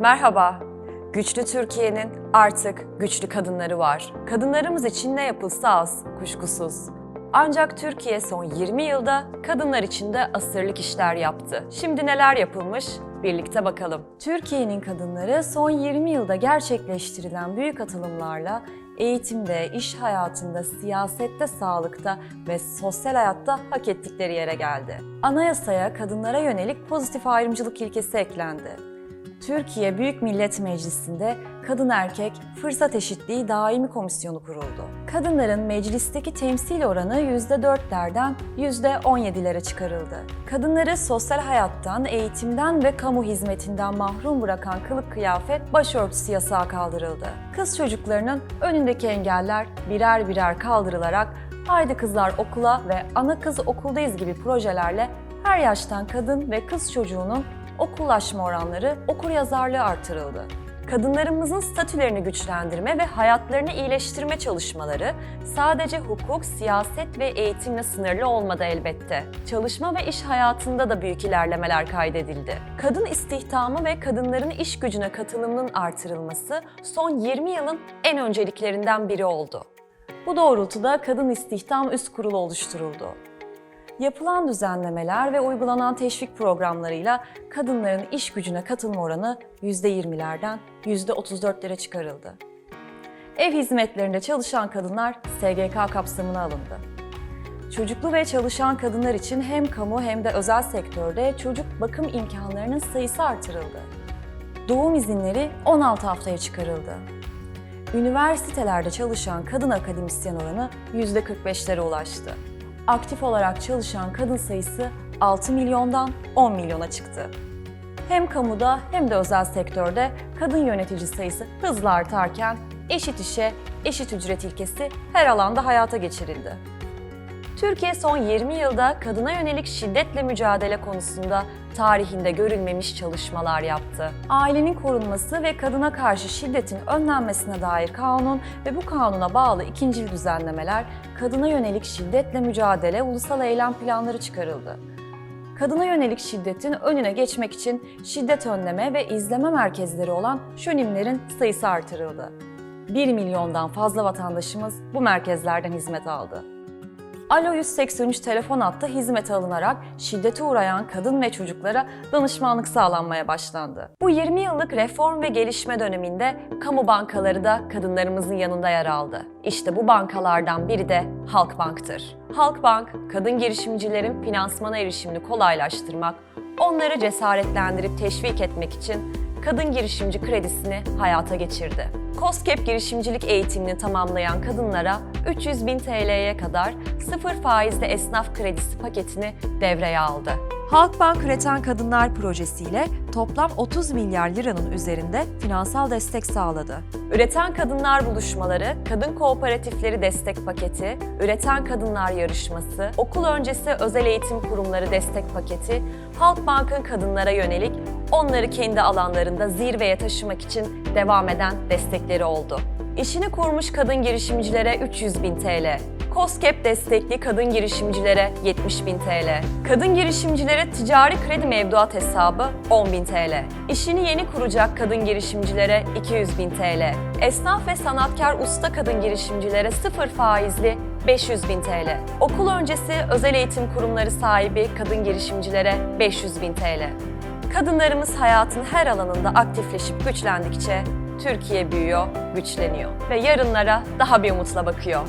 Merhaba. Güçlü Türkiye'nin artık güçlü kadınları var. Kadınlarımız için ne yapılsa az, kuşkusuz. Ancak Türkiye son 20 yılda kadınlar için de asırlık işler yaptı. Şimdi neler yapılmış? Birlikte bakalım. Türkiye'nin kadınları son 20 yılda gerçekleştirilen büyük atılımlarla eğitimde, iş hayatında, siyasette, sağlıkta ve sosyal hayatta hak ettikleri yere geldi. Anayasaya kadınlara yönelik pozitif ayrımcılık ilkesi eklendi. Türkiye Büyük Millet Meclisi'nde Kadın Erkek Fırsat Eşitliği Daimi Komisyonu kuruldu. Kadınların meclisteki temsil oranı %4'lerden %17'lere çıkarıldı. Kadınları sosyal hayattan, eğitimden ve kamu hizmetinden mahrum bırakan kılık kıyafet başörtüsü yasağı kaldırıldı. Kız çocuklarının önündeki engeller birer birer kaldırılarak Haydi Kızlar Okula ve Ana Kız Okuldayız gibi projelerle her yaştan kadın ve kız çocuğunun okullaşma oranları, okur yazarlığı artırıldı. Kadınlarımızın statülerini güçlendirme ve hayatlarını iyileştirme çalışmaları sadece hukuk, siyaset ve eğitimle sınırlı olmadı elbette. Çalışma ve iş hayatında da büyük ilerlemeler kaydedildi. Kadın istihdamı ve kadınların iş gücüne katılımının artırılması son 20 yılın en önceliklerinden biri oldu. Bu doğrultuda Kadın İstihdam Üst Kurulu oluşturuldu. Yapılan düzenlemeler ve uygulanan teşvik programlarıyla kadınların iş gücüne katılma oranı %20'lerden %34'lere çıkarıldı. Ev hizmetlerinde çalışan kadınlar SGK kapsamına alındı. Çocuklu ve çalışan kadınlar için hem kamu hem de özel sektörde çocuk bakım imkanlarının sayısı artırıldı. Doğum izinleri 16 haftaya çıkarıldı. Üniversitelerde çalışan kadın akademisyen oranı %45'lere ulaştı aktif olarak çalışan kadın sayısı 6 milyondan 10 milyona çıktı. Hem kamuda hem de özel sektörde kadın yönetici sayısı hızla artarken eşit işe, eşit ücret ilkesi her alanda hayata geçirildi. Türkiye son 20 yılda kadına yönelik şiddetle mücadele konusunda tarihinde görülmemiş çalışmalar yaptı. Ailenin korunması ve kadına karşı şiddetin önlenmesine dair kanun ve bu kanuna bağlı ikincil düzenlemeler, kadına yönelik şiddetle mücadele ulusal eylem planları çıkarıldı. Kadına yönelik şiddetin önüne geçmek için şiddet önleme ve izleme merkezleri olan şönimlerin sayısı artırıldı. 1 milyondan fazla vatandaşımız bu merkezlerden hizmet aldı. Alo 183 telefon hattı hizmete alınarak şiddete uğrayan kadın ve çocuklara danışmanlık sağlanmaya başlandı. Bu 20 yıllık reform ve gelişme döneminde kamu bankaları da kadınlarımızın yanında yer aldı. İşte bu bankalardan biri de Halkbank'tır. Halkbank, kadın girişimcilerin finansmana erişimini kolaylaştırmak, onları cesaretlendirip teşvik etmek için kadın girişimci kredisini hayata geçirdi. COSGAP girişimcilik eğitimini tamamlayan kadınlara 300 bin TL'ye kadar sıfır faizli esnaf kredisi paketini devreye aldı. Halkbank Üreten Kadınlar projesiyle toplam 30 milyar liranın üzerinde finansal destek sağladı. Üreten Kadınlar Buluşmaları, Kadın Kooperatifleri Destek Paketi, Üreten Kadınlar Yarışması, Okul Öncesi Özel Eğitim Kurumları Destek Paketi, Halkbank'ın kadınlara yönelik onları kendi alanlarında zirveye taşımak için devam eden destekleri oldu. İşini kurmuş kadın girişimcilere 300 bin TL, COSGAP destekli kadın girişimcilere 70 bin TL, kadın girişimcilere ticari kredi mevduat hesabı 10 bin TL, işini yeni kuracak kadın girişimcilere 200 bin TL, esnaf ve sanatkar usta kadın girişimcilere sıfır faizli 500 bin TL, okul öncesi özel eğitim kurumları sahibi kadın girişimcilere 500 bin TL. Kadınlarımız hayatın her alanında aktifleşip güçlendikçe Türkiye büyüyor, güçleniyor ve yarınlara daha bir umutla bakıyor.